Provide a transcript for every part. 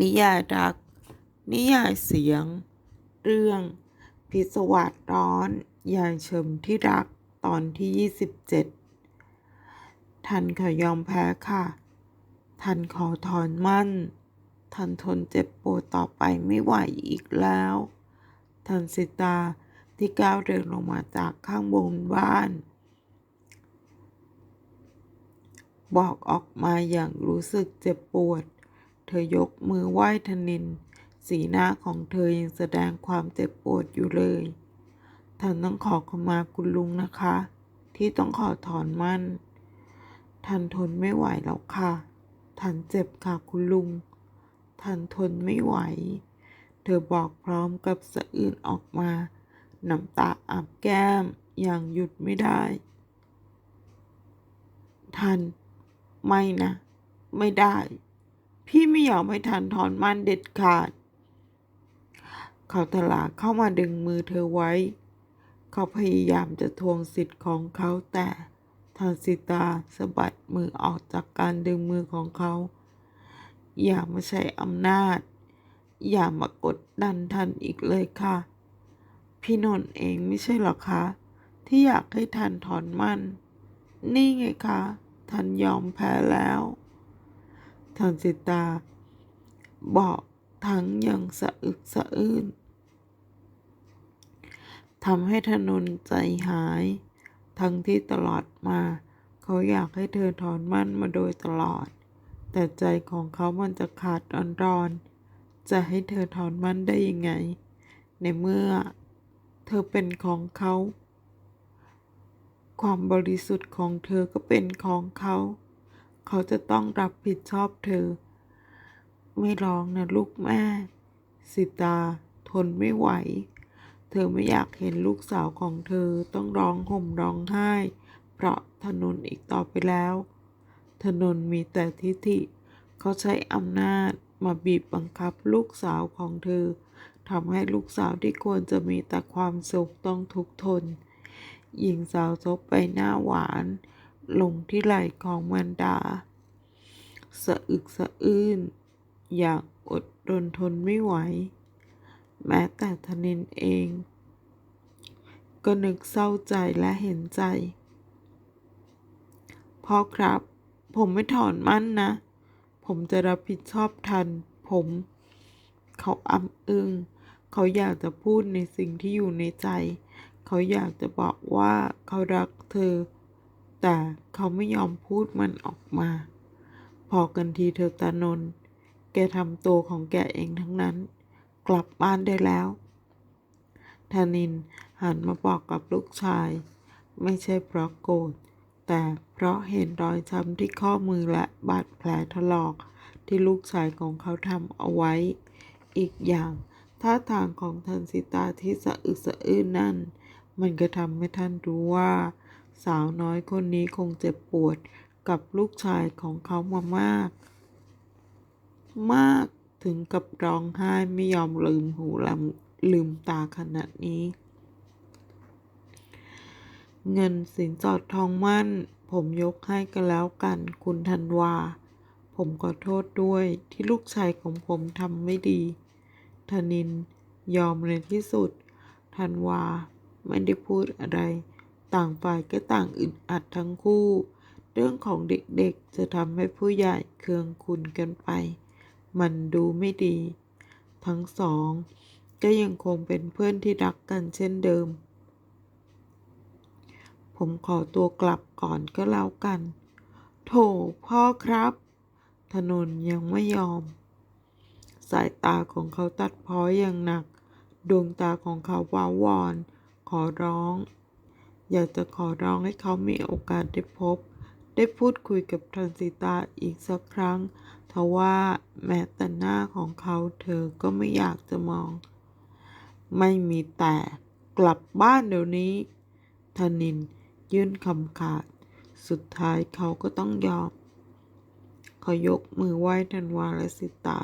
นิยายรัก นิยายเสียง เรื่อง พิศวาสร้อน ยายเฉิมที่รักตอนที่ 27ท่านขอยอมแพ้ค่ะท่านขอถอนมั่นท่านทนเจ็บปวดต่อไปไม่ไหวอีกแล้วท่านสิตาที่ก้าวเดินลงมาจากข้างบนบ้าน บอกออกมาอย่างรู้สึกเจ็บปวด เธอยกมือไหว้ธนิน สีหน้าของเธอยังแสดงความเจ็บปวดอยู่เลย ท่านต้องขอขมาคุณลุงนะคะ ที่ต้องขอถอนมั่น ท่านทนไม่ไหวแล้วค่ะ ท่านเจ็บค่ะคุณลุง ท่านทนไม่ไหว เธอบอกพร้อมกับสะอื้นออกมา น้ำตาอาบแก้มอย่างหยุดไม่ได้ ท่าน ไม่นะ ไม่ได้ พี่ไม่ยอมให้ท่านถอนมันเด็ดขาด เขาทลาเข้ามาดึงมือเธอไว้ เขาพยายามจะทวงสิทธิ์ของเขาแต่ทันสิตาสะบัดมือออกจากการดึงมือของเขา อย่ามาใช้อำนาจ อย่ามากดดันท่านอีกเลยค่ะ พี่นนท์เองไม่ใช่หรอคะ ที่อยากให้ท่านถอนมั่น นี่ไงคะท่านยอมแพ้แล้ว ทันสิตา บอกทั้งยังสะอึกสะอื้นทำให้ธนนใจหาย ทั้งที่ตลอดมา เขาอยากให้เธอถอนมั่นมาโดยตลอด แต่ใจของเขามันจะขาดร้อนๆจะให้เธอถอนมั่นได้ยังไง ในเมื่อ เธอเป็นของเขา ความบริสุทธิ์ของเธอก็เป็นของเขา เขาจะต้องรับผิดชอบเธอ ไม่ร้องนะลูกแม่ สิตา ทนไม่ไหว เธอไม่อยากเห็นลูกสาวของเธอต้องร้องห่มร้องไห้ เพราะถนนอีกต่อไปแล้ว ถนนมีแต่ทิฐิ เขาใช้อำนาจมาบีบบังคับลูกสาวของเธอทำให้ลูกสาวที่ควรจะมีแต่ความสุขต้องทุกข์ทน หญิงสาวซบไปหน้าหวาน ลงที่ไหล่ของมันดา สะอึกสะอื้น อยากอดรนทนไม่ไหว แม้แต่ธนินเอง ก็นึกเศร้าใจและเห็นใจ พ่อครับ ผมไม่ถอนมั่นนะ ผมจะรับผิดชอบทัน ผม เขาอ้ำอึงเขาอยากจะพูดในสิ่งที่อยู่ในใจ เขาอยากจะบอกว่าเขารักเธอ แต่เขาไม่ยอมพูดมันออกมา พอกันทีเธอตานน แกทำตัวของแกเองทั้งนั้น กลับบ้านได้แล้วธนินหันมาบอกกับลูกชาย ไม่ใช่เพราะโกรธแต่เพราะเห็นรอยช้ำที่ข้อมือและบาดแผลถลอกที่ลูกชายของเขาทำเอาไว้ อีกอย่างท่าทางของทันสิตาที่สะอึกสะอื้นนั่น มันก็ทำให้ท่านรู้ว่า สาวน้อยคนนี้คงเจ็บปวดกับลูกชายของเขามามาก มากถึงกับร้องไห้ไม่ยอมลืมหูลลืมตาขนาดนี้ เงินสินสอดทองมั่น ผมยกให้กันแล้วกันคุณธันวา ผมขอโทษด้วยที่ลูกชายของผมทำไม่ดีธนินยอมในที่สุดธันวา ไม่ได้พูดอะไร ต่างฝ่ายก็ต่างอึดอัดทั้งคู่ เรื่องของเด็กๆจะทำให้ผู้ใหญ่เคืองคุณกันไป มันดูไม่ดี ทั้งสอง ก็ยังคงเป็นเพื่อนที่รักกันเช่นเดิม ผมขอตัวกลับก่อนก็แล้วกัน โถพ่อครับ ถนนยังไม่ยอม สายตาของเขาตัดพ้ออย่างหนัก ดวงตาของเขาว้าวอน ขอร้อง อยากจะขอร้องให้เขามีโอกาสได้พบ ได้พูดคุยกับทันสิตาอีกสักครั้งทว่าแม้แต่หน้าของเขาเธอก็ไม่อยากจะมอง ไม่มีแต่กลับบ้านเดี๋ยวนี้ ธนินยื่นคำขาด สุดท้ายเขาก็ต้องยอม เขายกมือไหว้ธันวาและสิตา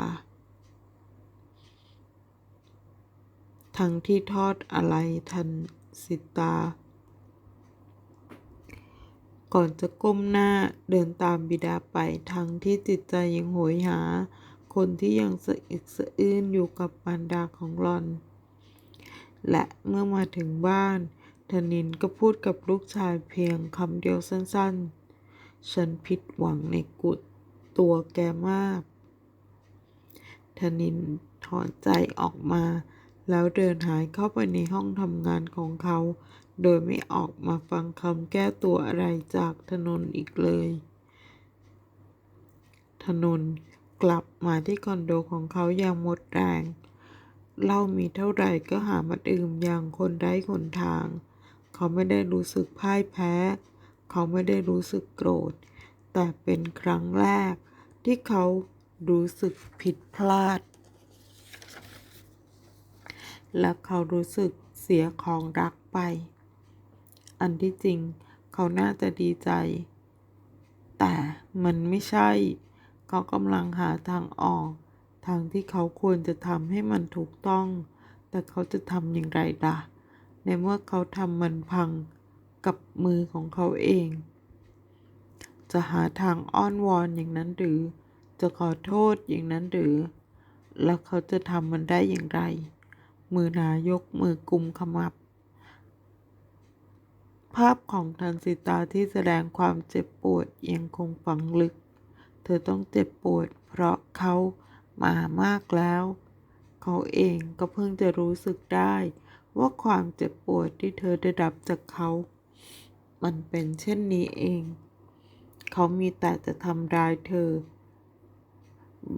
ทั้งที่ทอดอะไรทันสิตา ก่อนจะก้มหน้าเดินตามบิดาไปทั้งที่จิตใจยังโหยหา คนที่ยังสะอึกสะอื้นอยู่กับมารดาของหลอน และเมื่อมาถึงบ้านธนินก็พูดกับลูกชายเพียงคำเดียวสั้นๆ ฉันผิดหวังในกุดตัวแกมากธนินถอนใจออกมา แล้วเดินหายเข้าไปในห้องทำงานของเขา โดยไม่ออกมาฟังคำแก้ตัวอะไรจากถนนอีกเลย ถนนกลับมาที่คอนโดของเขาอย่างหมดแรงเหล้ามีเท่าไหร่ก็หามาดื่มอย่างคนไร้คนทาง เขาไม่ได้รู้สึกพ่ายแพ้ เขาไม่ได้รู้สึกโกรธ แต่เป็นครั้งแรกที่เขารู้สึกผิดพลาด และเขารู้สึกเสียของรักไป อันที่จริง เขาน่าจะดีใจ แต่มันไม่ใช่ เขากำลังหาทางออก ทางที่เขาควรจะทำให้มันถูกต้อง แต่เขาจะทำอย่างไรล่ะ ในเมื่อเขาทำมันพังกับมือของเขาเอง จะหาทางอ้อนวอนอย่างนั้นหรือ จะขอโทษอย่างนั้นหรือ แล้วเขาจะทำมันได้อย่างไร มือนายกมือกุมขมับ ภาพของทันสิตาที่แสดงความเจ็บปวดยังคงฝังลึก เธอต้องเจ็บปวด เพราะเขามามากแล้ว เขาเองก็เพิ่งจะรู้สึกได้ ว่าความเจ็บปวดที่เธอได้รับจากเขา มันเป็นเช่นนี้เอง เขามีแต่จะทำร้ายเธอ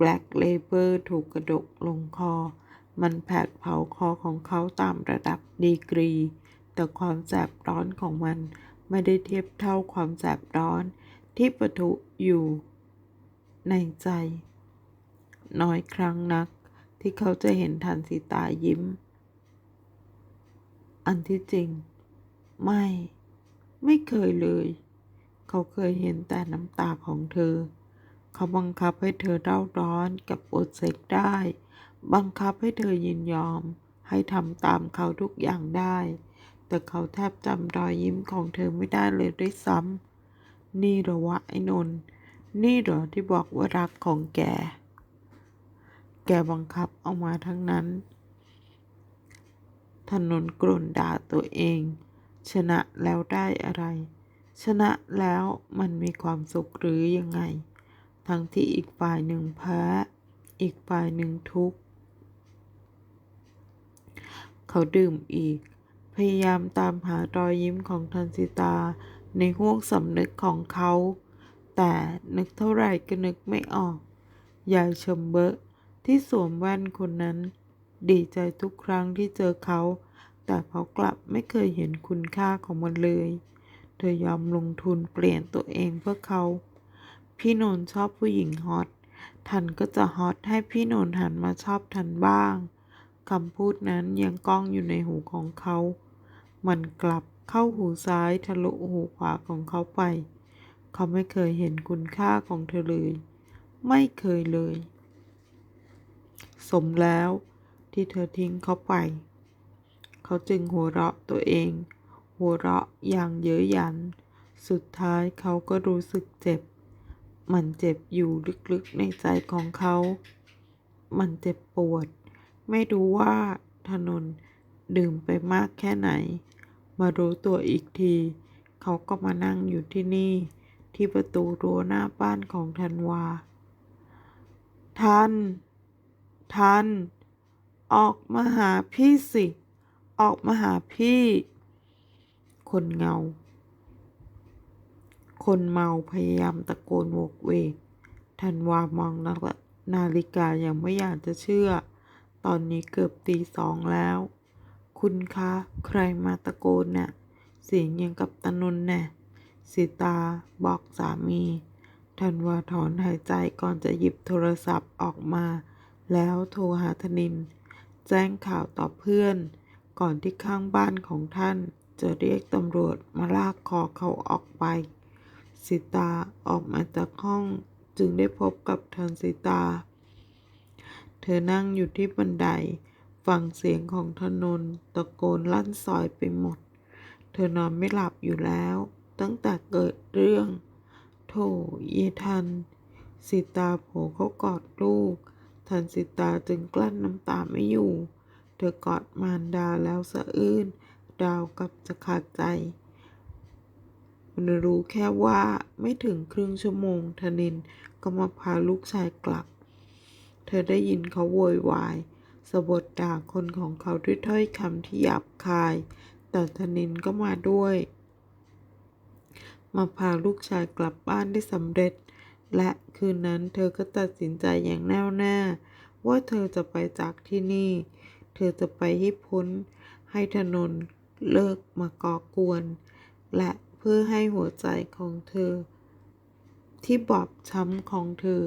Black Labor ถูกกระดกลงคอ มันแผดเผาคอของเขาตามระดับดีกรี แต่ความแสบร้อนของมันไม่ได้เทียบเท่าความแสบร้อนที่ปะทุอยู่ในใจ น้อยครั้งนักที่เขาจะเห็นทันสีตายิ้ม อันที่จริง ไม่ ไม่เคยเลย เขาเคยเห็นแต่น้ำตาของเธอ เขาบังคับให้เธอเร่าร้อนกับอดเซ็กได้ บังคับให้เธอยินยอม ให้ทำตามเขาทุกอย่างได้ แต่เขาแทบจำรอยยิ้มของเธอไม่ได้เลยด้วยซ้ำ นี่เหรอวะไอ้นนท์นี่เหรอที่บอกว่ารักของแก แกบังคับเอามาทั้งนั้น ถนนกลุ่นด่าตัวเอง ชนะแล้วได้อะไร ชนะแล้วมันมีความสุขหรือยังไง ทั้งที่อีกฝ่ายหนึ่งแพ้ อีกฝ่ายหนึ่งทุกข์ เขาดื่มอีก พยายามตามหารอยยิ้มของทันสิตาในห้วงสำนึกของเขา แต่นึกเท่าไหร่ก็นึกไม่ออก ยายชมเบะที่สวมแว่นคนนั้น ดีใจทุกครั้งที่เจอเขา แต่เขากลับไม่เคยเห็นคุณค่าของมันเลย เธอยอมลงทุนเปลี่ยนตัวเองเพื่อเขา พี่นนท์ชอบผู้หญิงฮอต ทันก็จะฮอตให้พี่นนท์หันมาชอบทันบ้าง คำพูดนั้นยังก้องอยู่ในหูของเขา มันกลับเข้าหูซ้ายทะลุหูขวาของเขาไป เขาไม่เคยเห็นคุณค่าของเธอเลย ไม่เคยเลย สมแล้วที่เธอทิ้งเขาไป เขาจึงหัวเราะตัวเอง หัวเราะอย่างเย้ยหยัน สุดท้ายเขาก็รู้สึกเจ็บ มันเจ็บอยู่ลึกๆในใจของเขา มันเจ็บปวด ไม่รู้ว่าถนนดื่มไปมากแค่ไหน มารู้ตัวอีกที เขาก็มานั่งอยู่ที่นี่ ที่ประตูรั้วหน้าบ้านของธันวา ทัน ทัน ออกมาหาพี่สิ ออกมาหาพี่ คนเงา คนเมาพยายามตะโกนโวกเวกธันวามองนานาฬิกาอย่างไม่อยากจะเชื่อ ตอนนี้เกือบตีสองแล้ว คุณคะ ใครมาตะโกนน่ะ เสียงยังกับตะนนท์น่ะสิตาบอกสามีธันวาถอนหายใจก่อนจะหยิบโทรศัพท์ออกมา แล้วโทรหาธนิน แจ้งข่าวต่อเพื่อน ก่อนที่ข้างบ้านของท่าน จะเรียกตำรวจมาลากคอเขาออกไป สิตาออกมาจากห้องจึงได้พบกับทันสิตา เธอนั่งอยู่ที่บันได ฟังเสียงของถนนตะโกนลั่นซอยไปหมด เธอนอนไม่หลับอยู่แล้ว ตั้งแต่เกิดเรื่อง โถเยทัน สิตาโผล่เขากอดลูก ทันสิตาจึงกลั้นน้ำตาไม่อยู่ เธอกอดมารดาแล้วสะอื้นดาวกับจะขาดใจมันรู้แค่ว่าไม่ถึงครึ่งชั่วโมงธนินก็มาพาลูกชายกลับ เธอได้ยินเขาโวยวายสะบดด่าคนของเขาด้วยถ้อยคำที่หยาบคาย แต่ธนินก็มาด้วย มาพาลูกชายกลับบ้านได้สำเร็จ และคืนนั้นเธอก็ตัดสินใจอย่างแน่วแน่ ว่าเธอจะไปจากที่นี่ เธอจะไปให้พ้น ให้ถนนเลิกมาก่อกวน และเพื่อให้หัวใจของเธอ ที่บอบช้ำของเธอ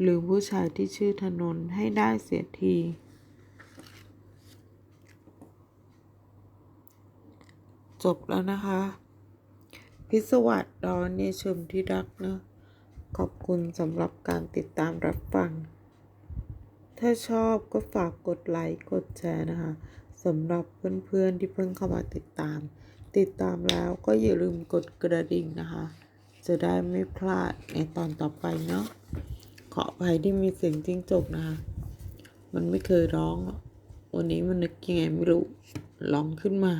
หรือผู้ชายที่ชื่อถนนให้ได้เสียที จบแล้วนะคะ พิศวัสดอนเนี่ยชมที่รักเนะ ขอบคุณสำหรับการติดตามรับฟัง ถ้าชอบก็ฝากกดไลค์ กดแชร์นะคะสำหรับเพื่อนๆที่เพิ่งเข้ามาติดตาม ติดตามแล้วก็อย่าลืมกดกระดิ่งนะคะ จะได้ไม่พลาดในตอนต่อไปเนาะ ขออภัยที่มีเสียงจิ้งจกนะคะ มันไม่เคยร้อง วันนี้มันนึกยังไงไม่รู้ ร้องขึ้นมา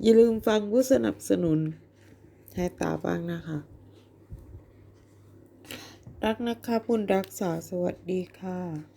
อย่าลืมฟังผู้สนับสนุนให้ตาบ้างนะคะ รักนะคะคุณรักษาสวัสดีค่ะ